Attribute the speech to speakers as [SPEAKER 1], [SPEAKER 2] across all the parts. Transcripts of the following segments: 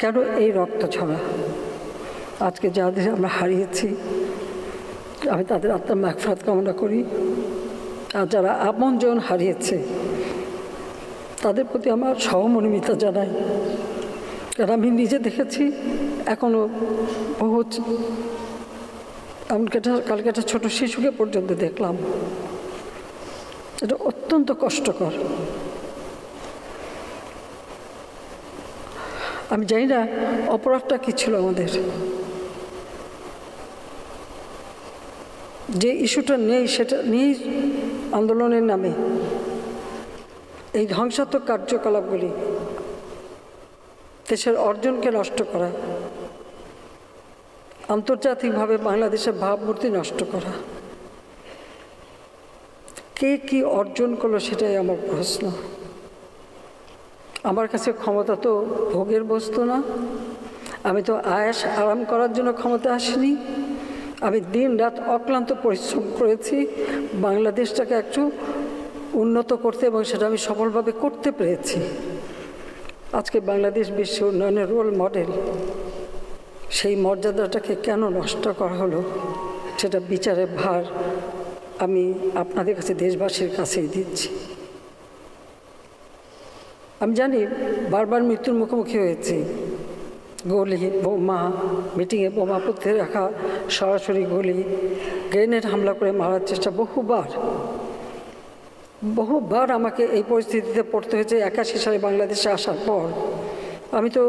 [SPEAKER 1] কেন এই রক্ত ছড়া? আজকে যাদের আমরা হারিয়েছি, আমি তাদের আত্মার মাগফরাত কামনা করি। আর যারা আপনজন হারিয়েছে, তাদের প্রতি আমার সহমর্মিতা জানাই। কারণ আমি নিজে দেখেছি এখনও বহু এমনকি একটা, কালকে একটা ছোটো শিশুকে পর্যন্ত দেখলাম। এটা অত্যন্ত কষ্টকর। আমি জানি না, অপরাধটা কী ছিল আমাদের। যে ইস্যুটা নেই, সেটা নেই আন্দোলনের নামে। এই ধ্বংসাত্মক কার্যকলাপগুলি দেশের অর্জনকে নষ্ট করা, আন্তর্জাতিকভাবে বাংলাদেশের ভাবমূর্তি নষ্ট করা। কে কি অর্জন করল সেটাই আমার প্রশ্ন। আমার কাছে ক্ষমতা তো ভোগের বস্তু না। আমি তো আয়াস আরাম করার জন্য ক্ষমতা আসিনি। আমি দিন রাত অক্লান্ত পরিশ্রম করেছি। বাংলাদেশটাকে একটু উন্নত করতে এবং সেটা আমি সফলভাবে করতে পেরেছি। আজকে বাংলাদেশ বিশ্ব উন্নয়নের রোল মডেল সেই মর্যাদাটাকে কেন নষ্ট করা হলো, সেটা বিচারের ভার আমি আপনাদের কাছে দেশবাসীর কাছেই দিচ্ছি। আমি জানি বারবার মৃত্যুর মুখোমুখি হয়েছি। গলি, বোমা, মিটিংয়ে বোমা পুঁতে রাখা, সরাসরি গলি, গ্রেনেড হামলা করে মারার চেষ্টা বহুবার। বহুবার আমাকে এই পরিস্থিতিতে পড়তে হয়েছে একাশি সালে বাংলাদেশে আসার পর। আমি তো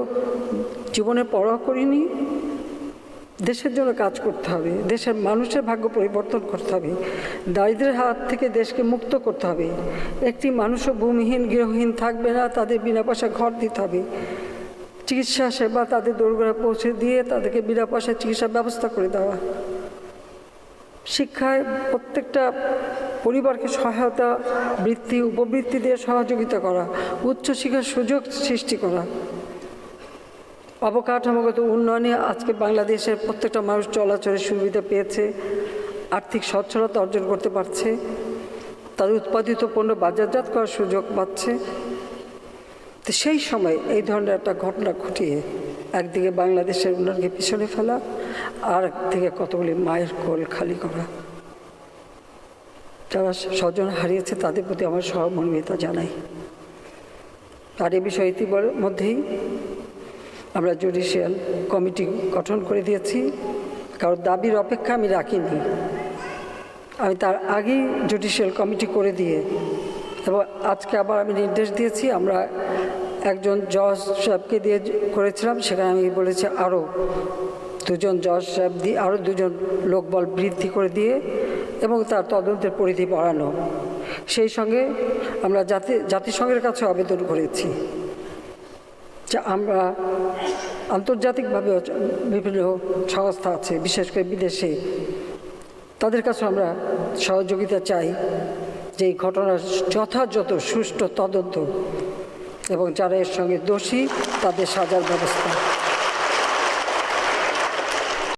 [SPEAKER 1] জীবনে পড়া করিনি দেশের জন্য কাজ করতে হবে, দেশের মানুষের ভাগ্য পরিবর্তন করতে হবে, দারিদ্রের হাত থেকে দেশকে মুক্ত করতে হবে, একটি মানুষও ভূমিহীন গৃহহীন থাকবে না, তাদের বিনা পয়সা ঘর দিতে হবে, চিকিৎসা সেবা তাদের দৌড়গোড়া পৌঁছে দিয়ে তাদেরকে বিনা পয়সায় চিকিৎসার ব্যবস্থা করে দেওয়া। শিক্ষায় প্রত্যেকটা পরিবারকে সহায়তা, বৃত্তি, উপবৃত্তি দিয়ে সহযোগিতা করা, উচ্চশিক্ষার সুযোগ সৃষ্টি করা। অবকাঠামোগত উন্নয়নে আজকে বাংলাদেশের প্রত্যেকটা মানুষ চলাচলের সুবিধা পেয়েছে, আর্থিক সচ্ছলতা অর্জন করতে পারছে তাদের উৎপাদিত পণ্য বাজারজাত করার সুযোগ পাচ্ছে। তো সেই সময় এই ধরনের একটা ঘটনা ঘটিয়ে একদিকে বাংলাদেশের উন্নয়নকে পিছনে ফেলা, আর একদিকে কতগুলি মায়ের কোল খালি করা। যারা স্বজন হারিয়েছে তাদের প্রতি আমার সহমর্মিতা জানাই। আর এ বিষয়ে ইতিমধ্যেই আমরা জুডিশিয়াল কমিটি গঠন করে দিয়েছি। কারণ দাবির অপেক্ষা আমি রাখিনি। আমি তার আগেই জুডিশিয়াল কমিটি করে দিয়ে এবং আজকে আবার আমি নির্দেশ দিয়েছি, আমরা একজন জজ সাহেবকে দিয়ে করেছিলাম, সেখানে আমি বলেছি আরও দুজন জজ সাহেব দিয়ে আরও দুজন লোকবল বৃদ্ধি করে দিয়ে এবং তার তদন্তের পরিধি বাড়ানো। সেই সঙ্গে আমরা জাতি, জাতিসংঘের কাছে আবেদন করেছি। আমরা আন্তর্জাতিকভাবে বিভিন্ন সংস্থা আছে, বিশেষ করে বিদেশে। তাদের কাছে আমরা সহযোগিতা চাই যে এই ঘটনার যথাযথ, সুষ্ঠু তদন্ত এবং যারা এর সঙ্গে দোষী, তাদের সাজার ব্যবস্থা।